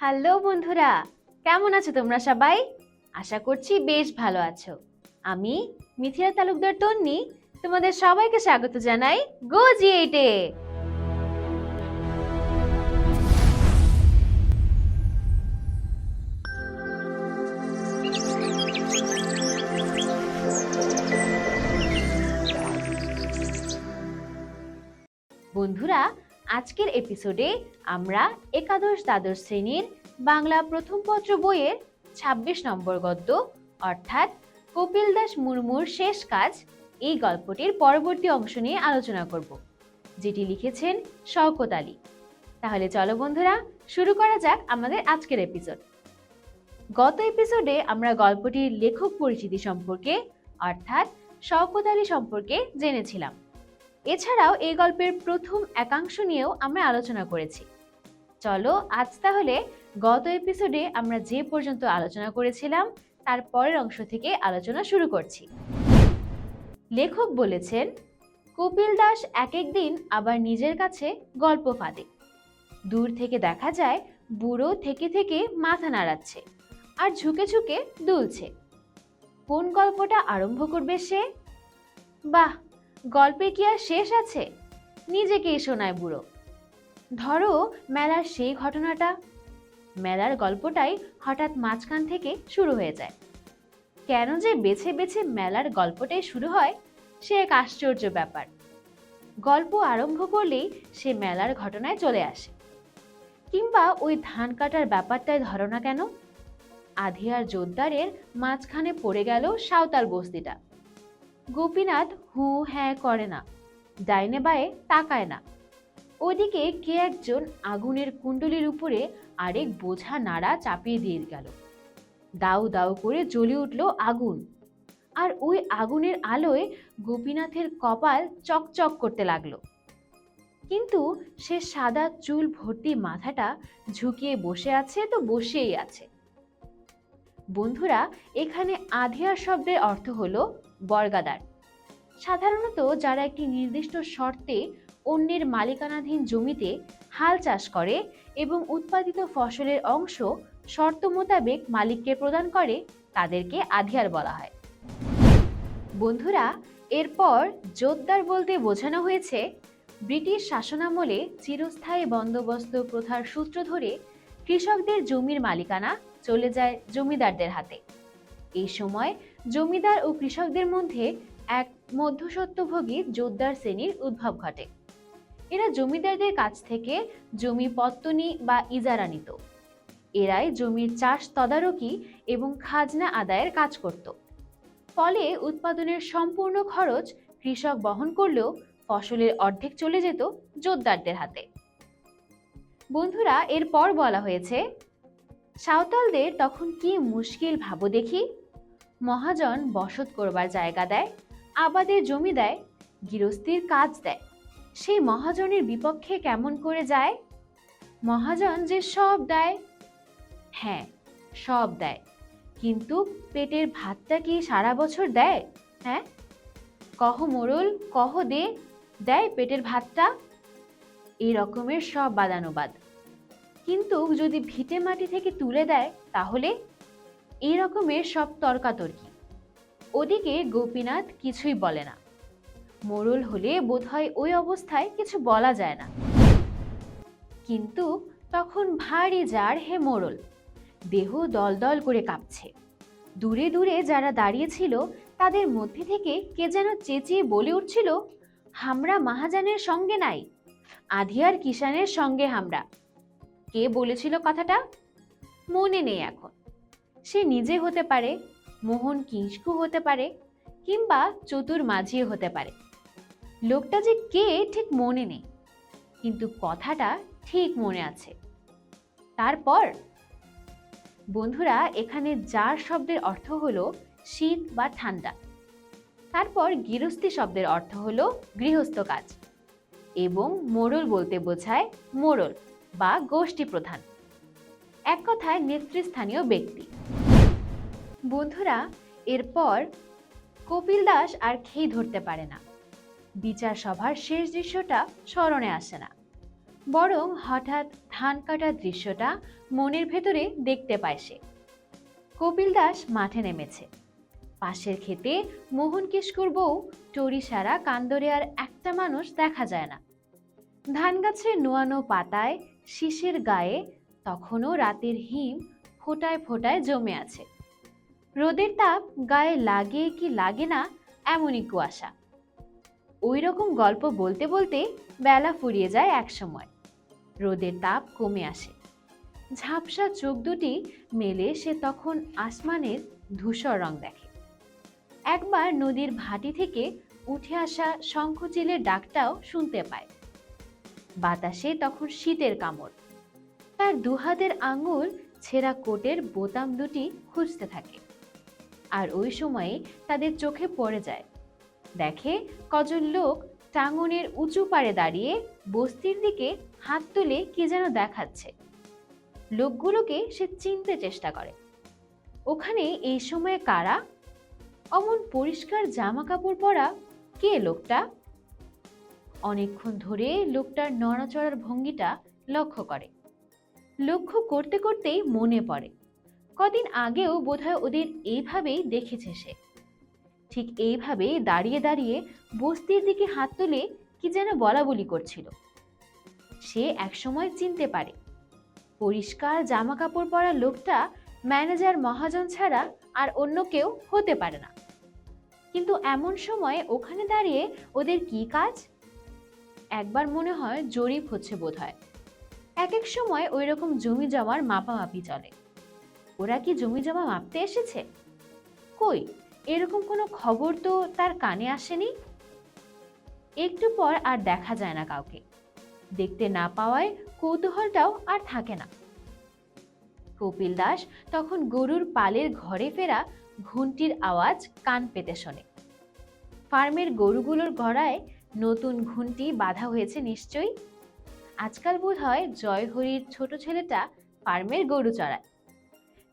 Hello বন্ধুরা, কেমন আছো তোমরা সবাই? আশা করছি বেশ ভালো আছো। আমি মিথিলা তালুকদার তন্নি, তোমাদের সবাইকে স্বাগত জানাই গো জি এইটে বন্ধুরা আজকের এপিসোডে আমরা একাদশ দ্বাদশ শ্রেণির বাংলা প্রথম পত্র বইয়ের ২৬ নম্বর গদ্য, অর্থাৎ কপিল দাস মুর্মুর শেষ কাজ, এই গল্পটির পরবর্তী অংশ নিয়ে আলোচনা করব, যেটি লিখেছেন শওকত আলী। তাহলে চলো বন্ধুরা, শুরু করা যাক আমাদের আজকের এপিসোড গত এপিসোডে আমরা গল্পটির লেখক পরিচিতি সম্পর্কে, অর্থাৎ শওকত আলী সম্পর্কে জেনেছিলাম। এছাড়াও এই গল্পের প্রথম একাংশ নিয়েও আমরা আলোচনা করেছি। চলো, আজ তাহলে গত এপিসোডে আমরা যে পর্যন্ত আলোচনা করেছিলাম, তার পরের অংশ থেকে আলোচনা শুরু করছি। লেখক বলেছেন, কপিল দাস এক একদিন আবার নিজের কাছে গল্প ফাঁদে। দূর থেকে দেখা যায়, বুড়ো থেকে থেকে মাথা নাড়াচ্ছে আর ঝুঁকে ঝুঁকে দুলছে। কোন গল্পটা আরম্ভ করবে সে? বাহ গল্পে কি আর শেষ আছে? নিজেকেই শোনায় বুড়ো। ধরো মেলার সেই ঘটনাটা। মেলার গল্পটাই হঠাৎ মাঝখান থেকে শুরু হয়ে যায়। কেন যে বেছে বেছে মেলার গল্পটাই শুরু হয়, সে এক আশ্চর্য ব্যাপার। গল্প আরম্ভ করলেই সে মেলার ঘটনায় চলে আসে। কিংবা ওই ধান কাটার ব্যাপারটাই ধরো না কেন? আধিয়ার জোরদারের মাঝখানে পড়ে গেল সাঁওতাল বস্তিটা। গোপীনাথ হু হ্যাঁ করে না, ডাইনে বায়ে তাকায় না। ওদিকে কে একজন আগুনের কুণ্ডলির উপরে আরেক বোঝা নাড়া চাপিয়ে দিয়ে গেল। দাউ দাউ করে জ্বলে উঠল আগুন। আর ওই আগুনের আলোয় গোপীনাথের কপাল চকচক করতে লাগল। কিন্তু সে সাদা চুল ভর্তি মাথাটা ঝুঁকিয়ে বসে আছে তো বসেই আছে। বন্ধুরা, এখানে আধিয়ার শব্দের অর্থ হলো বর্গাদার। সাধারণত যারা একটি নির্দিষ্ট শর্তে অন্যের মালিকানাধীন জমিতে হাল চাষ করে এবং উৎপাদিত ফসলের অংশ শর্ত মোতাবেক মালিককে প্রদান করে, তাদেরকে আধিয়ার বলা হয়। বন্ধুরা, এরপর জোরদার বলতে বোঝানো হয়েছে, ব্রিটিশ শাসনামলে চিরস্থায়ী বন্দোবস্ত প্রথার সূত্র ধরে কৃষকদের জমির মালিকানা চলে যায় জমিদারদের হাতে। এই সময় জমিদার ও কৃষকদের মধ্যে এক মধ্যসত্ত্বভোগী জোরদার শ্রেণির উদ্ভব ঘটে। এরা জমিদারদের কাছ থেকে জমি পত্তনি বা ইজারা নিত। এরাই জমির চাষ তদারকি এবং খাজনা আদায়ের কাজ করত। ফলে উৎপাদনের সম্পূর্ণ খরচ কৃষক বহন করলেও ফসলের অর্ধেক চলে যেত জোরদারদের হাতে। বন্ধুরা, এরপর বলা হয়েছে, সাঁওতালদের তখন কি মুশকিল ভাবো দেখি? মহাজন বসত করবার জায়গা দেয় আবাদের জমি দেয়, গৃহস্থির কাজ দেয়। সেই মহাজনের বিপক্ষে কেমন করে যায়? মহাজন যে সব দেয়? হ্যাঁ সব দেয়। কিন্তু পেটের ভাতটা কি সারা বছর দেয়? হ্যাঁ? কহ মোড়ল কহ দে, দেয় পেটের ভাতটা? এই রকমের সব বাদানুবাদ। কিন্তু যদি ভিটে মাটি থেকে তুলে দেয়, তাহলে এই রকমের সব তর্কাতর্কি। ওদিকে গোপীনাথ কিছুই বলে না। মোরল হলে বোধহয় ওই অবস্থায় কিছু বলা যায় না। কিন্তু তখন ভারী জার হে মোরল দেহ দলদল করে কাঁপছে। দূরে দূরে যারা দাঁড়িয়েছিল, তাদের মধ্যে থেকে কে যেন চেঁচিয়ে বলে উঠছিল, হামরা মহাজানের সঙ্গে নাই, আধিয়ার কিষানের সঙ্গে হামরা। কে বলেছিল কথাটা? মনে নেই এখন। সে নিজে হতে পারে মোহন কিংস্কু হতে পারে কিংবা চতুর মাঝিও হতে পারে। লোকটা যে কে ঠিক মনে নেই, কিন্তু কথাটা ঠিক মনে আছে। তারপর বন্ধুরা, এখানে যার শব্দের অর্থ হলো শীত বা ঠান্ডা। তারপর গৃহস্থী শব্দের অর্থ হলো গৃহস্থ কাজ। এবং মোড়ল বলতে বোঝায় মোড়ল বা গোষ্ঠী প্রধান এক কথায় নেতৃস্থানীয় ব্যক্তি। বন্ধুরা, এরপর কপিল দাস আর খেই ধরতে পারে না। বিচার সভার শেষ দৃশ্যটা স্মরণে আসে না। বরং হঠাৎ ধান কাটার দৃশ্যটা মনের ভেতরে দেখতে পায় সে। কপিল দাস মাঠে নেমেছে। পাশের ক্ষেতে মোহন কিস্কুর বউ, টরি সারা, কান্দরে আর একটা মানুষ দেখা যায় না। ধান গাছের নোয়ানো পাতায় শিশের গায়ে, তখনও রাতের হিম ফোটায় ফোটায় জমে আছে। রোদের তাপ গায়ে লাগে কি লাগে না এমনই কুয়াশা। ওই রকম গল্প বলতে বলতে বেলা ফুরিয়ে যায় এক সময়। রোদের তাপ কমে আসে। ঝাপসা চোখ দুটি মেলে সে তখন আসমানের ধূসর রং দেখে। একবার নদীর ভাটি থেকে উঠে আসা শঙ্খচিলের ডাকটাও শুনতে পায়। বাতাসে তখন শীতের কামড়। তার দুহাতের আঙুল ছেঁড়া কোটের বোতাম দুটি খুঁজতে থাকে। আর ওই সময়ে তাদের চোখে পড়ে যায়। দেখে কজন লোক টাঙ্গনের উঁচু পাড়ে দাঁড়িয়ে বস্তির দিকে হাত তুলে কে যেন দেখাচ্ছে। লোকগুলোকে সে চিনতে চেষ্টা করে। ওখানে এই সময়ে কারা? অমন পরিষ্কার জামা কাপড় পরা কে লোকটা? অনেকক্ষণ ধরে লোকটার নড়াচড়ার ভঙ্গিটা লক্ষ্য করে। লক্ষ্য করতে করতেই মনে পড়ে। কদিন আগেও বোধহয় ওদের এইভাবেই দেখেছে সে। ঠিক এইভাবে দাঁড়িয়ে দাঁড়িয়ে বস্তির দিকে হাত তুলে কি যেন বলা বলি করছিল। সে একসময় চিনতে পারে। পরিষ্কার জামা কাপড় পরা লোকটা ম্যানেজার মহাজন ছাড়া আর অন্য কেউ হতে পারে না। কিন্তু এমন সময় ওখানে দাঁড়িয়ে ওদের কি কাজ? একবার মনে হয় জরিপ হচ্ছে বোধহয়। এক এক সময় ওই রকম জমি জমার মাপামাপি চলে। ওরা কি জমি জমা মাপতে এসেছে? কই, এরকম কোনো খবর তো তার কানে আসেনি? একটু পর আর দেখা যায় না কাউকে। দেখতে না পাওয়ায় কৌতূহলটাও আর থাকে না। কপিল দাস তখন গরুর পালের ঘরে ফেরা ঘুন্টির আওয়াজ কান পেতে শোনে। ফার্মের গরুগুলোর গড়ায় নতুন ঘুন্টি বাঁধা হয়েছে নিশ্চয়ই? আজকাল বোধ হয় জয়হরির ছোট ছেলেটা ফার্মের গরু চড়ায়।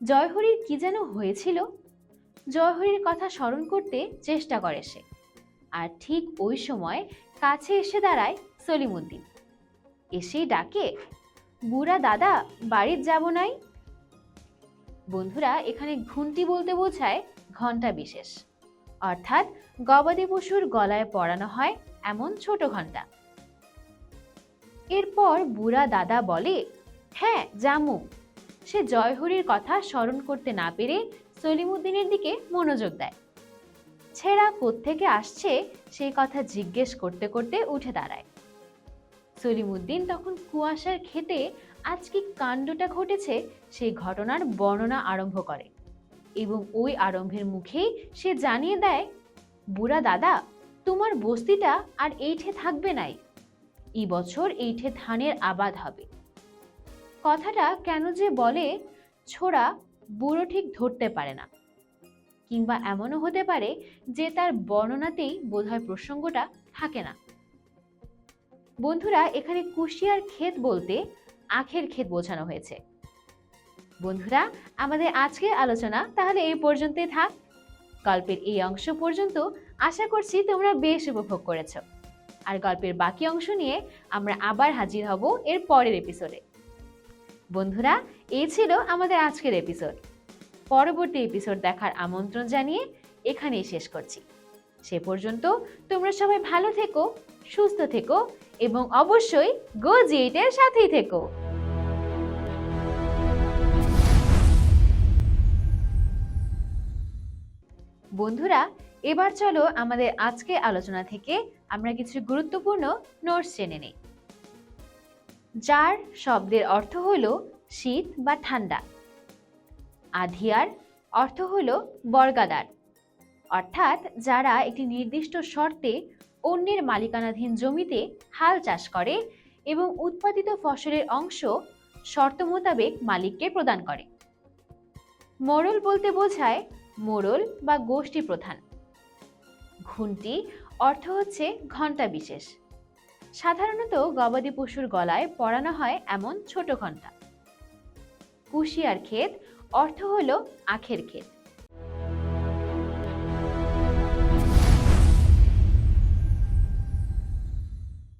জয়হরির কি যেন হয়েছিল? জয়হরির কথা স্মরণ করতে চেষ্টা করে সে। আর ঠিক ওই সময় কাছে এসে দাঁড়ায় সলিমুদ্দিন। এসেই ডাকে, বুড়া দাদা, বাড়ির যাব নাই? বন্ধুরা, এখানে ঘুন্টি বলতে বোঝায় ঘণ্টা বিশেষ। অর্থাৎ গবাদি পশুর গলায় পরানো হয় এমন ছোট ঘণ্টা এরপর বুড়া দাদা বলে হ্যাঁ জামু সে জয়হরির কথা স্মরণ করতে না পেরে সলিমুদ্দিনের দিকে মনোযোগ দেয়। ছেঁড়া কোত্থেকে আসছে সেই কথা জিজ্ঞেস করতে করতে উঠে দাঁড়ায়। সলিমুদ্দিন তখন কুয়াশার খেতে আজ কি কাণ্ডটা ঘটেছে, সেই ঘটনার বর্ণনা আরম্ভ করে এবং ওই আরম্ভের মুখেই সে জানিয়ে দেয়, বুড়া দাদা, তোমার বস্তিটা আর এইঠে থাকবে নাই। এই বছর এইঠে ধানের আবাদ হবে। কথাটা কেন যে বলে, ছোড়া বুড়ো ঠিক ধরতে পারে না। কিংবা এমনও হতে পারে যে তার বর্ণনাতেই বোধহয় প্রসঙ্গটা থাকে না। বন্ধুরা, এখানে কুশিয়ার ক্ষেত বলতে আখের ক্ষেত বোঝানো হয়েছে। বন্ধুরা, আমাদের আজকের আলোচনা তাহলে এই পর্যন্তই থাক। গল্পের এই অংশ পর্যন্ত আশা করছি তোমরা বেশ উপভোগ করেছ। আর গল্পের বাকি অংশ নিয়ে আমরা আবার হাজির হব এর পরের এপিসোডে বন্ধুরা এই ছিল আমাদের আজকের এপিসোড পরবর্তী এপিসোড দেখার আমন্ত্রণ জানিয়ে এখানেই শেষ করছি। সে পর্যন্ত তোমরা সবাই ভালো থেকো, সুস্থ থেকো এবং অবশ্যই গো জিএইটের সাথেই থেকো। বন্ধুরা, এবার চলো আমাদের আজকে আলোচনা থেকে আমরা কিছু গুরুত্বপূর্ণ নোটস জেনে নেই। যার শব্দের অর্থ হল শীত বা ঠান্ডা। আধিয়ার অর্থ হল বর্গাদার অর্থাৎ যারা একটি নির্দিষ্ট শর্তে অন্যের মালিকানাধীন জমিতে হাল চাষ করে এবং উৎপাদিত ফসলের অংশ শর্ত মোতাবেক মালিককে প্রদান করে। মোড়ল বলতে বোঝায় মোড়ল বা গোষ্ঠী প্রধান ঘুন্টি অর্থ হচ্ছে ঘণ্টা বিশেষ সাধারণত গবাদি পশুর গলায় পরানো হয় এমন ছোট ঘণ্টা কুশিয়ার ক্ষেত, অর্থ হল আখের ক্ষেত।